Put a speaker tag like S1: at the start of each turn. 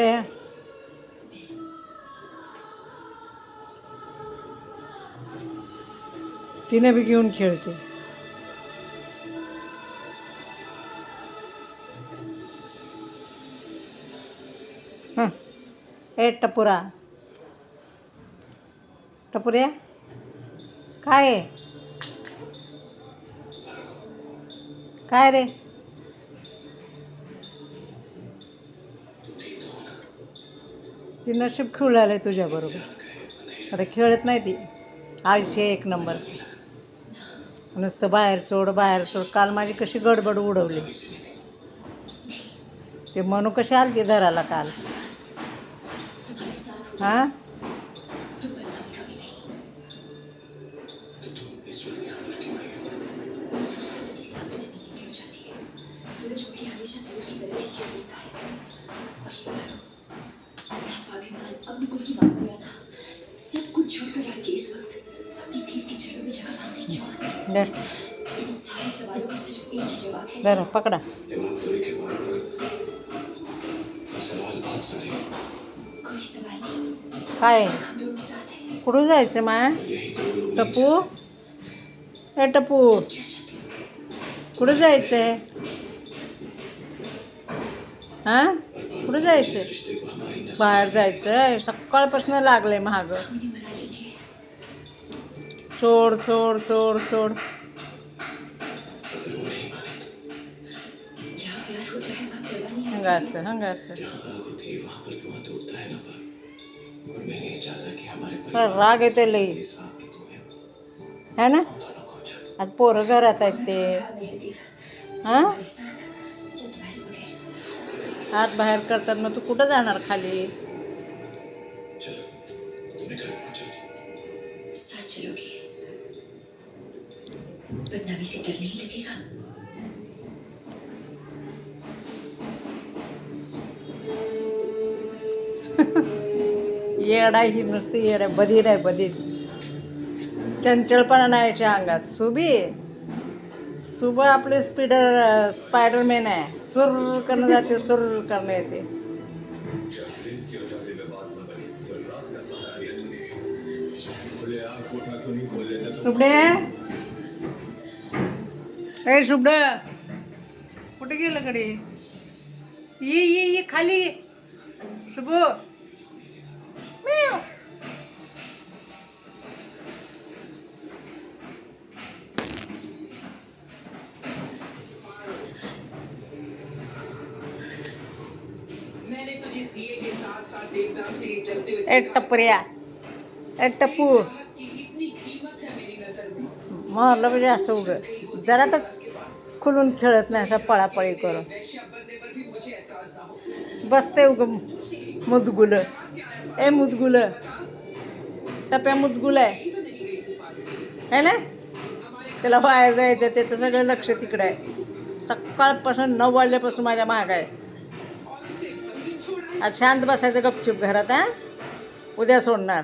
S1: इकडे तिने बी घेऊन खेळते. हं. ए टपुरा. टपुऱ्या काय? आहे काय रे? ती नशीब खेळू आहे तुझ्याबरोबर आता खेळत नाही ती. आळशी आहे एक नंबरची. नुसतं बाहेर सोड बाहेर सोड. काल माझी कशी गडबड उडवली. ते मनू कशी आलती धराला काल? हां
S2: सूरज मुझे हमेशा सूरज की तरह ही क्यों मिलता है और ये करो अपना सब कुछ छोड़कर रख के इस वक्त अपनी दीप की जड़ों में जगह मांगने क्यों आते हैं?
S1: धर
S2: इन सारे सवालों का सिर्फ एक ही जवाब है।
S1: धर पकडा।
S3: जवाब तो एक है पर सवाल बहुत सारे हैं
S2: कोई सवाल नहीं।
S1: काय
S2: हैं।
S1: कुठं जायचं माया? टपू ए टपू
S2: क्या चाहते हो?
S1: कुठं जायचंय? हां? कुठं जायचं
S3: बाहेर जायचं आहे
S1: बाहेर लागलं सकाळपासून महाग.
S2: उन्हें
S1: सोड सोड सोड सोड. हंगा असं हंगा असं. राग येते लई. है ना? आज पोरं घरात आहेत ते. हां? हात बाहेर करतात मग तू कुठं जाणार खाली?
S2: बदनामी से डर नहीं लगेगा.
S1: येड आहे ही नुसती येड आहे बधीर आहे बधीर. चंचलपणा नाही याच्या अंगात. सुबी. सुबह आपले स्पीडर स्पायडरमॅन आहे. सुर करणं जाते सुर करणं येते. सुबडे. ए सुबड. कुठे गेलं कडे ये ये ये खाली. शुभ टपऱ्या ए टप्पू
S4: की इतनी कीमत है मेरी नजर में
S1: मारलं म्हणजे असं उगं जरा तर खुलून खेळत नाही असं पळापळी करून बसते उगं मुदगुलं। ए मुदगुलं। टप्या मुदगुल आहे है ना? त्याला बाहेर जायचं त्याचं सगळं लक्ष तिकडं आहे. सकाळपासून नऊ वाजल्यापासून माझ्या महाग आहे. आज शांत बसायचं गपचूप घरात हां? उद्या सोडणार.